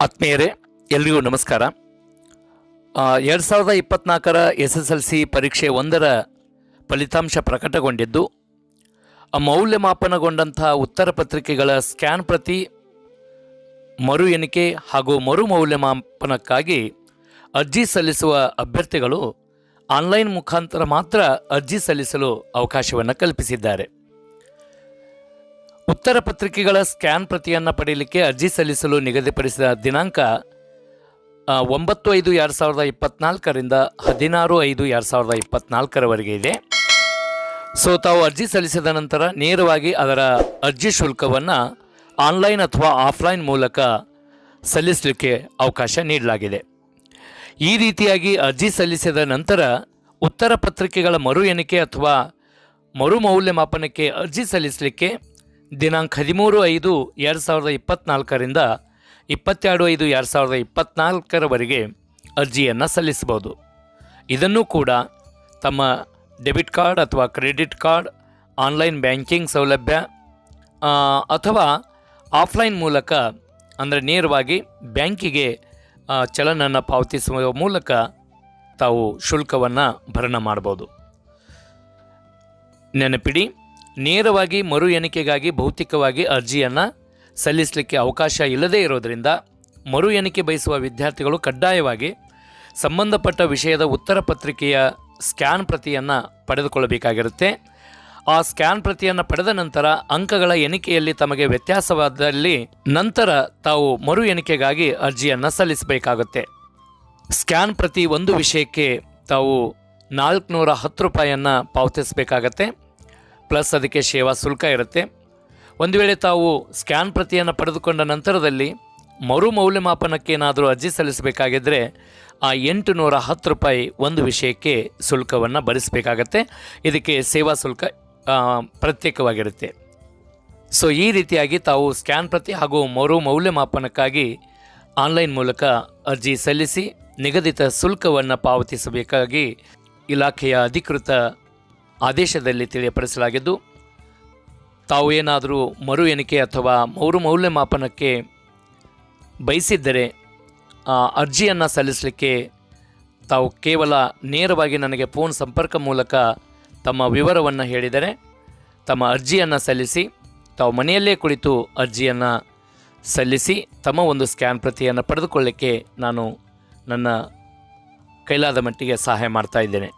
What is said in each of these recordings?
ಆತ್ಮೀಯರೇ, ಎಲ್ರಿಗೂ ನಮಸ್ಕಾರ. ಎರಡು ಸಾವಿರದ ಇಪ್ಪತ್ನಾಲ್ಕರ ಎಸ್ ಎಸ್ ಎಲ್ ಸಿ ಪರೀಕ್ಷೆ ಒಂದರ ಫಲಿತಾಂಶ ಪ್ರಕಟಗೊಂಡಿದ್ದು ಮೌಲ್ಯಮಾಪನಗೊಂಡಂಥ ಉತ್ತರ ಪತ್ರಿಕೆಗಳ ಸ್ಕ್ಯಾನ್ ಪ್ರತಿ ಮರು ಎಣಿಕೆ ಹಾಗೂ ಮರು ಮೌಲ್ಯಮಾಪನಕ್ಕಾಗಿ ಅರ್ಜಿ ಸಲ್ಲಿಸುವ ಅಭ್ಯರ್ಥಿಗಳು ಆನ್ಲೈನ್ ಮುಖಾಂತರ ಮಾತ್ರ ಅರ್ಜಿ ಸಲ್ಲಿಸಲು ಅವಕಾಶವನ್ನು ಕಲ್ಪಿಸಿದ್ದಾರೆ. ಉತ್ತರ ಪತ್ರಿಕೆಗಳ ಸ್ಕ್ಯಾನ್ ಪ್ರತಿಯನ್ನು ಪಡೆಯಲಿಕ್ಕೆ ಅರ್ಜಿ ಸಲ್ಲಿಸಲು ನಿಗದಿಪಡಿಸಿದ ದಿನಾಂಕ ಒಂಬತ್ತು ಐದು ಎರಡು ಸಾವಿರದ ಇಪ್ಪತ್ನಾಲ್ಕರಿಂದ ಹದಿನಾರು ಐದು ಎರಡು ಸಾವಿರದ ಇಪ್ಪತ್ನಾಲ್ಕರವರೆಗೆ ಇದೆ. ಸೊ, ತಾವು ಅರ್ಜಿ ಸಲ್ಲಿಸಿದ ನಂತರ ನೇರವಾಗಿ ಅದರ ಅರ್ಜಿ ಶುಲ್ಕವನ್ನು ಆನ್ಲೈನ್ ಅಥವಾ ಆಫ್ಲೈನ್ ಮೂಲಕ ಸಲ್ಲಿಸಲಿಕ್ಕೆ ಅವಕಾಶ ನೀಡಲಾಗಿದೆ. ಈ ರೀತಿಯಾಗಿ ಅರ್ಜಿ ಸಲ್ಲಿಸಿದ ನಂತರ ಉತ್ತರ ಪತ್ರಿಕೆಗಳ ಮರು ಎಣಿಕೆ ಅಥವಾ ಮರು ಮೌಲ್ಯಮಾಪನಕ್ಕೆ ಅರ್ಜಿ ಸಲ್ಲಿಸಲಿಕ್ಕೆ ದಿನಾಂಕ ಹದಿಮೂರು ಐದು ಎರಡು ಸಾವಿರದ ಇಪ್ಪತ್ತ್ನಾಲ್ಕರಿಂದ ಇಪ್ಪತ್ತೆರಡು ಐದು ಎರಡು ಸಾವಿರದ ಇಪ್ಪತ್ತ್ನಾಲ್ಕರವರೆಗೆ ಅರ್ಜಿಯನ್ನು ಸಲ್ಲಿಸಬಹುದು. ಇದನ್ನು ಕೂಡ ತಮ್ಮ ಡೆಬಿಟ್ ಕಾರ್ಡ್ ಅಥವಾ ಕ್ರೆಡಿಟ್ ಕಾರ್ಡ್, ಆನ್ಲೈನ್ ಬ್ಯಾಂಕಿಂಗ್ ಸೌಲಭ್ಯ ಅಥವಾ ಆಫ್ಲೈನ್ ಮೂಲಕ ಅಂದರೆ ನೇರವಾಗಿ ಬ್ಯಾಂಕಿಗೆ ಚಲನನ್ನು ಪಾವತಿಸುವ ಮೂಲಕ ತಾವು ಶುಲ್ಕವನ್ನು ಭರಣ ಮಾಡ್ಬೋದು ನೆನಪಿಡಿ ನೇರವಾಗಿ ಮರು ಎಣಿಕೆಗಾಗಿ ಭೌತಿಕವಾಗಿ ಅರ್ಜಿಯನ್ನು ಸಲ್ಲಿಸಲಿಕ್ಕೆ ಅವಕಾಶ ಇಲ್ಲದೇ ಇರೋದರಿಂದ ಮರು ಎಣಿಕೆ ಬಯಸುವ ವಿದ್ಯಾರ್ಥಿಗಳು ಕಡ್ಡಾಯವಾಗಿ ಸಂಬಂಧಪಟ್ಟ ವಿಷಯದ ಉತ್ತರ ಪತ್ರಿಕೆಯ ಸ್ಕ್ಯಾನ್ ಪ್ರತಿಯನ್ನು ಪಡೆದುಕೊಳ್ಳಬೇಕಾಗಿರುತ್ತೆ. ಆ ಸ್ಕ್ಯಾನ್ ಪ್ರತಿಯನ್ನು ಪಡೆದ ನಂತರ ಅಂಕಗಳ ಎಣಿಕೆಯಲ್ಲಿ ತಮಗೆ ವ್ಯತ್ಯಾಸವಾದಲ್ಲಿ ನಂತರ ತಾವು ಮರು ಎಣಿಕೆಗಾಗಿ ಅರ್ಜಿಯನ್ನು ಸಲ್ಲಿಸಬೇಕಾಗುತ್ತೆ. ಸ್ಕ್ಯಾನ್ ಪ್ರತಿ ಒಂದು ವಿಷಯಕ್ಕೆ ತಾವು ನಾಲ್ಕುನೂರ ಹತ್ತು ರೂಪಾಯಿಯನ್ನು ಪಾವತಿಸಬೇಕಾಗತ್ತೆ. ಪ್ಲಸ್ ಅದಕ್ಕೆ ಸೇವಾ ಶುಲ್ಕ ಇರುತ್ತೆ. ಒಂದು ವೇಳೆ ತಾವು ಸ್ಕ್ಯಾನ್ ಪ್ರತಿಯನ್ನು ಪಡೆದುಕೊಂಡ ನಂತರದಲ್ಲಿ ಮರು ಮೌಲ್ಯಮಾಪನಕ್ಕೆ ಏನಾದರೂ ಅರ್ಜಿ ಸಲ್ಲಿಸಬೇಕಾಗಿದ್ದರೆ ಆ ಎಂಟು ನೂರ ಹತ್ತು ರೂಪಾಯಿ ಒಂದು ವಿಷಯಕ್ಕೆ ಶುಲ್ಕವನ್ನು ಭರಿಸಬೇಕಾಗತ್ತೆ. ಇದಕ್ಕೆ ಸೇವಾ ಶುಲ್ಕ ಪ್ರತ್ಯೇಕವಾಗಿರುತ್ತೆ. ಸೊ, ಈ ರೀತಿಯಾಗಿ ತಾವು ಸ್ಕ್ಯಾನ್ ಪ್ರತಿ ಹಾಗೂ ಮರು ಮೌಲ್ಯಮಾಪನಕ್ಕಾಗಿ ಆನ್ಲೈನ್ ಮೂಲಕ ಅರ್ಜಿ ಸಲ್ಲಿಸಿ ನಿಗದಿತ ಶುಲ್ಕವನ್ನು ಪಾವತಿಸಬೇಕಾಗಿ ಇಲಾಖೆಯ ಅಧಿಕೃತ ಆದೇಶದಲ್ಲಿ ತಿಳಿಯಪಡಿಸಲಾಗಿದ್ದು ತಾವು ಏನಾದರೂ ಮರು ಎಣಿಕೆ ಅಥವಾ ಮೌರು ಮೌಲ್ಯಮಾಪನಕ್ಕೆ ಬಯಸಿದ್ದರೆ ಆ, ಅರ್ಜಿಯನ್ನು ಸಲ್ಲಿಸಲಿಕ್ಕೆ ತಾವು ಕೇವಲ ನೇರವಾಗಿ ನನಗೆ ಫೋನ್ ಸಂಪರ್ಕ ಮೂಲಕ ತಮ್ಮ ವಿವರವನ್ನು ಹೇಳಿದರೆ ತಮ್ಮ ಅರ್ಜಿಯನ್ನು ಸಲ್ಲಿಸಿ ತಾವು ಮನೆಯಲ್ಲೇ ಕುಳಿತು ಅರ್ಜಿಯನ್ನು ಸಲ್ಲಿಸಿ ತಮ್ಮ ಒಂದು ಸ್ಕ್ಯಾನ್ ಪ್ರತಿಯನ್ನು ಪಡೆದುಕೊಳ್ಳಿಕ್ಕೆ ನಾನು ನನ್ನ ಕೈಲಾದ ಮಟ್ಟಿಗೆ ಸಹಾಯ ಮಾಡ್ತಾ ಇದ್ದೇನೆ.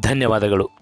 ಧನ್ಯವಾದಗಳು.